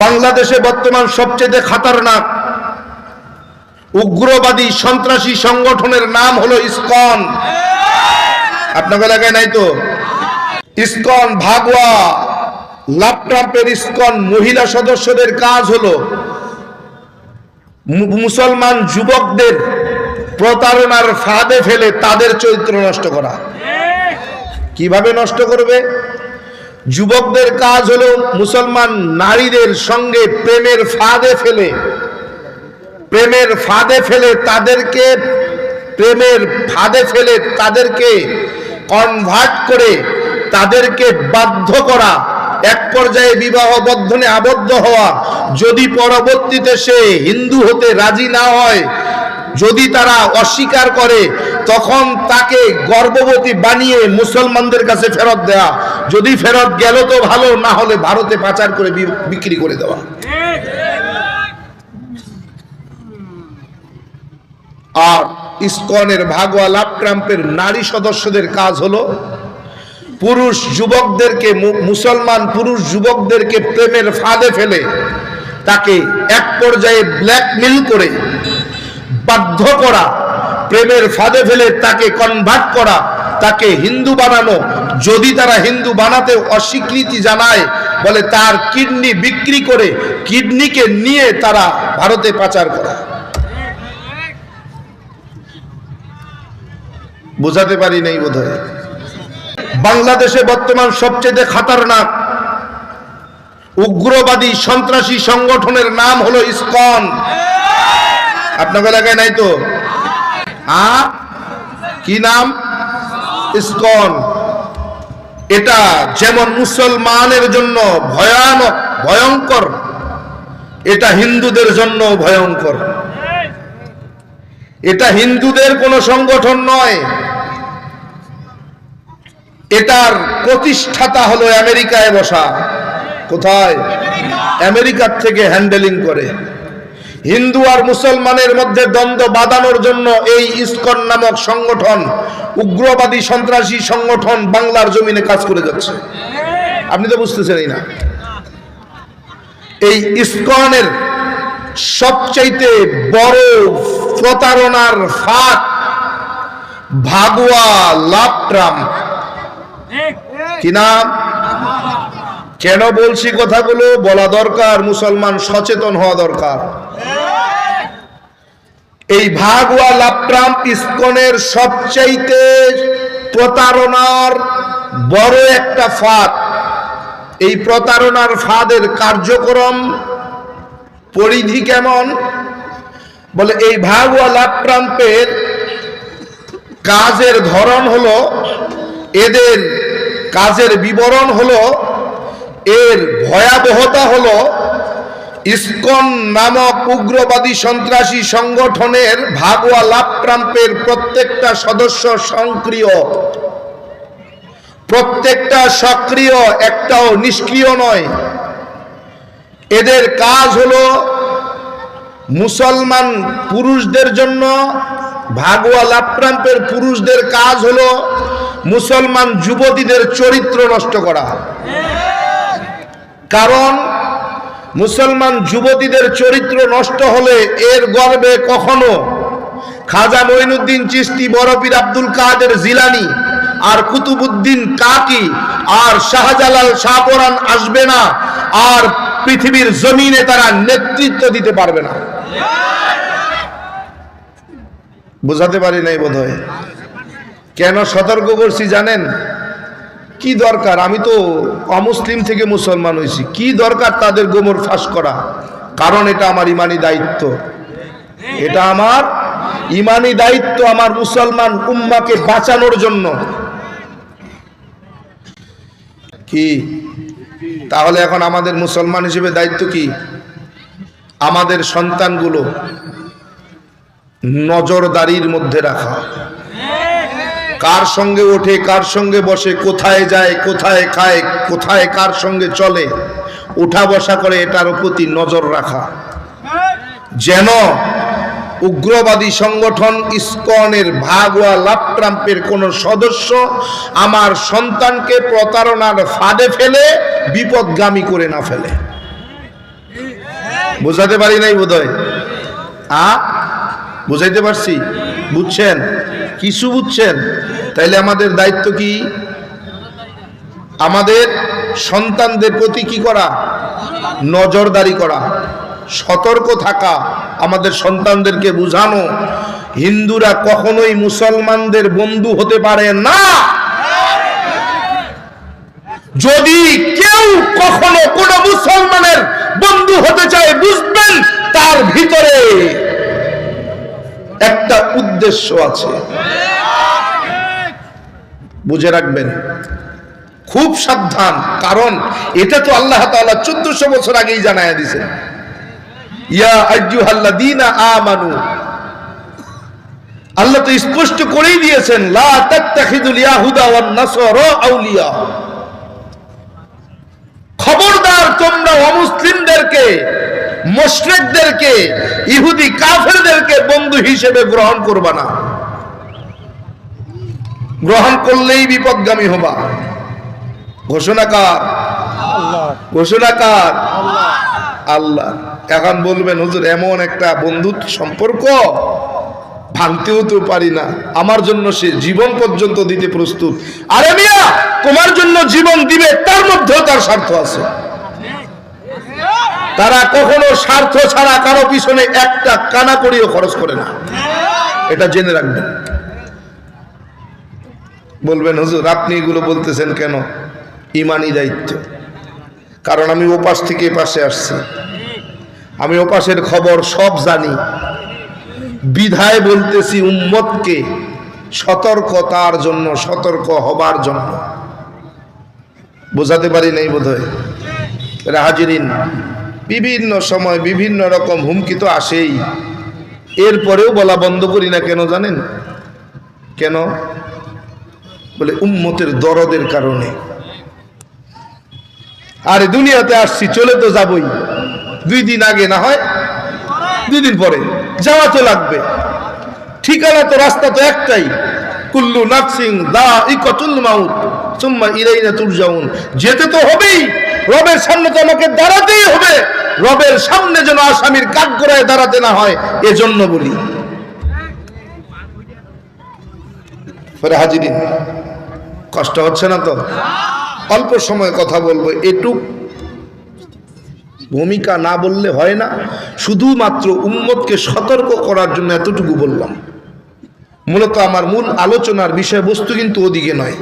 বাংলাদেশে বর্তমান সবচেয়ে খাতারনাক উগ্রবাদী সন্ত্রাসী সংগঠনের নাম হলো ইসকন। আপনার এলাকায় নাই তো? ইসকন ভাগোয়া লাপট্রাম্পের ইসকন মহিলা সদস্যদের কাজ হলো মুসলমান যুবকদের প্রতারণার ফাঁদে ফেলে তাদের চরিত্র নষ্ট করা। কীভাবে নষ্ট করবে? যুবকদের কাজ হলো মুসলমান নারীদের সঙ্গে প্রেমের ফাঁদে ফেলে। প্রেমের ফাঁদে ফেলে তাদেরকে, প্রেমের ফাঁদে ফেলে তাদেরকে কনভার্ট করে তাদেরকে বাধ্য করা, এক পর্যায়ে বিবাহ বন্ধনে আবদ্ধ হওয়া। যদি পরবর্তীতে সে হিন্দু হতে রাজি না হয় যদি তারা অস্বীকার করে, তখন তাকে গর্ভবতী বানিয়ে মুসলমানদের কাছে ফেরত দেওয়া যদি ফেরত গেল তো ভালো, না হলে ভারতে পাচার করে বিক্রি করে দেওয়া। আর ইস্কনের ভাগোয়া লাভ ট্রাম্পের নারী সদস্যদের কাজ হলো, পুরুষ যুবকদেরকে মুসলমান পুরুষ যুবকদেরকে প্রেমের ফাঁদে ফেলে, তাকে এক পর্যায়ে ব্ল্যাকমেল করে বাধ্য করা, প্রেমের ফাঁদে ফেলে তাকে কনভার্ট করা, তাকে হিন্দু বানানো। যদি তারা হিন্দু বানাতে অস্বীকৃতি জানায়, বলে তার কিডনি বিক্রি করে কিডনিকে নিয়ে তারা ভারতে পাচার করা। বোঝাতে পারি নাই বোধ বাংলাদেশে বর্তমান সবচেয়ে খাতারনাক, উগ্রবাদী সন্ত্রাসী সংগঠনের নাম হলো ইসকন। আপনার এলাকায় নাই তো? আ কি নাম? ইসকন। এটা যেমন মুসলমানের জন্য ভয়ানক ভয়ঙ্কর, এটা হিন্দুদের জন্য ভয়ঙ্কর। এটা হিন্দুদের কোনো সংগঠন নয়। এটার প্রতিষ্ঠাতা হলো আমেরিকায় বসা। কোথায়? আমেরিকার থেকে হ্যান্ডেলিং করে। হিন্দু আর মুসলমানের মধ্যে দ্বন্দ্ব বাঁধানোর জন্য এই ইসকন নামক সংগঠন, উগ্রবাদী সন্ত্রাসী সংগঠন বাংলার জমিনে কাজ করে যাচ্ছে। আপনি তো বুঝতেছেনই না। এই ইসকনের সবচাইতে বড় প্রতারণার ফাঁক ভাগুয়া লাভট্রাম কি নাম? কেন বলছি কথাগুলো? বলা দরকার, মুসলমান সচেতন হওয়া দরকার। এই ভাগুয়া লাভট্রাম্প ইসকনের সবচাইতে প্রতারণার বড় একটা ফাঁদ। এই প্রতারণার ফাঁদের কার্যক্রম পরিধি কেমন? বলে এই ভাগুয়া লাভট্রাম্পের কাজের ধরন হলো, এদের কাজের বিবরণ হলো এর ভয়াবহতা হল ইসকন নামক উগ্রবাদী সন্ত্রাসী সংগঠনের ভাগোয়া লাভ ট্রাম্পের প্রত্যেকটা সদস্য সক্রিয়। প্রত্যেকটা সক্রিয় একটাও নিষ্ক্রিয় নয়। এদের কাজ হলো মুসলমান পুরুষদের জন্য ভাগোয়া লাভ ট্রাম্পের পুরুষদের কাজ হলো মুসলমান যুবতীদের চরিত্র নষ্ট করা। কারণ মুসলমান যুবতীদের চরিত্র নষ্ট হলে এর গর্বে কখনো খাজা মঈনুদ্দিন চিস্তি বরফির আব্দুল কাদের জিলানি আর কুতুবুদ্দিন কাকি আর শাহজালাল শাহপরান আসবে না আর পৃথিবীর জমিনে তারা নেতৃত্ব দিতে পারবে না। বোঝাতে পারি নাই বোধ কেন সতর্ক করছি জানেন? কি দরকার? আমি তো অমুসলিম থেকে মুসলমান হয়েছি। কি দরকার তাদের গোমর ফাঁস করা? কারণ এটা আমার ইমানি দায়িত্ব। এটা আমার ইমানি দায়িত্ব আমার মুসলমান উম্মাকে বাঁচানোর জন্য। কি? তাহলে এখন আমাদের মুসলমান হিসেবে দায়িত্ব কি? আমাদের সন্তানগুলো নজরদারির মধ্যে রাখা। কার সঙ্গে ওঠে, কার সঙ্গে বসে, কোথায় যায়, কোথায় খায়, কোথায় কার সঙ্গে চলে, উঠা বসা করে এটার প্রতি নজর রাখা। যেন উগ্রবাদী সংগঠন ইসকনের ভাগোয়া লাভ ট্রাম্পের কোন সদস্য আমার সন্তানকে প্রতারণার ফাঁদে ফেলে, বিপদগামী করে না ফেলে। বোঝাতে পারি নাই বোধহয়? আ? বুঝাইতে পারছি? বুঝছেন? কিছু বুঝছেন তাইলে আমাদের দায়িত্ব কি? আমাদের সন্তানদের প্রতি কি করা? নজরদারি করা। সতর্ক থাকা। আমাদের সন্তানদেরকে বুঝানো। হিন্দুরা কখনোই মুসলমানদের বন্ধু হতে পারে না। যদি কেউ কখনো কোনো মুসলমানের বন্ধু হতে চায়, বুঝবেন তার ভিতরে একটা উদ্দেশ্য আছে। বুঝে রাখবেন? খুব সাবধান, কারণ এটা তো আল্লাহ তাআলা চোদ্দশো বছর আগেই জানায় দিছে আল্লাহ তো স্পষ্ট করেই দিয়েছেন খবরদার তোমরা অমুসলিমদেরকে মুশরিকদেরকে ইহুদি কাফেরদেরকে বন্ধু হিসেবে গ্রহণ করবা না। গ্রহণ করলেই বিপদগামী হবা। ঘোষণাকার ঘোষণাকার আল্লাহ। এখন বলবেন হুজুর এমন একটা বন্ধুত্ব সম্পর্ক ভাঙতেও তো পারি না। আমার জন্য সে জীবন পর্যন্ত দিতে প্রস্তুত। আরে মিয়া তোমার জন্য জীবন দিবে তার মধ্যেও তার স্বার্থ আছে। তারা কখনো স্বার্থ ছাড়া কারও পিছনে একটা কানা করিও খরচ করে না। এটা জেনে রাখবেন। বলবেন, হুজুর, আপনি এগুলো বলতেছেন কেন? ইমানি দায়িত্ব। কারণ আমি ওপাশ থেকে পাশে আসছি। আমি ওপাশের খবর সব জানি। বিধায় বলতেছি উম্মতকে সতর্কতার জন্য, সতর্ক হবার জন্য। বোঝাতে পারি নাই বোধ হয় হাজিরিন। বিভিন্ন সময় বিভিন্ন রকম হুমকি তো আসেই। এরপরেও বলা বন্ধ করি না কেন জানেন? কেন? বলে উম্মতের দরদের কারণে। আরে দুনিয়াতে আসছি, চলে তো যাবই। দুই দিন আগে না হয়, দুই দিন পরে। যাওয়া তো লাগবে। ঠিকানা তো, রাস্তা তো একটাই। কুল্লু নাকসিং দা ইকতুল মাউত, সুম্মা ইলাইনা তুরজাউন। যেতে তো হবেই, রবের সামনে তো আমাকে দাঁড়াতেই হবে। রবের সামনে যেন আসামির কাঠগড়ায় দাঁড়াতে না হয়, এজন্য বলি। পরে হাজিরিন কষ্ট হচ্ছে না তো? অল্প সময় কথা বলব, এটুক ভূমিকা না বললে হয় না। শুধুমাত্র উম্মতকে সতর্ক করার জন্য এতটুকু বললাম। মূলত আমার মূল আলোচনার বিষয়বস্তু কিন্তু ওদিকে নয়।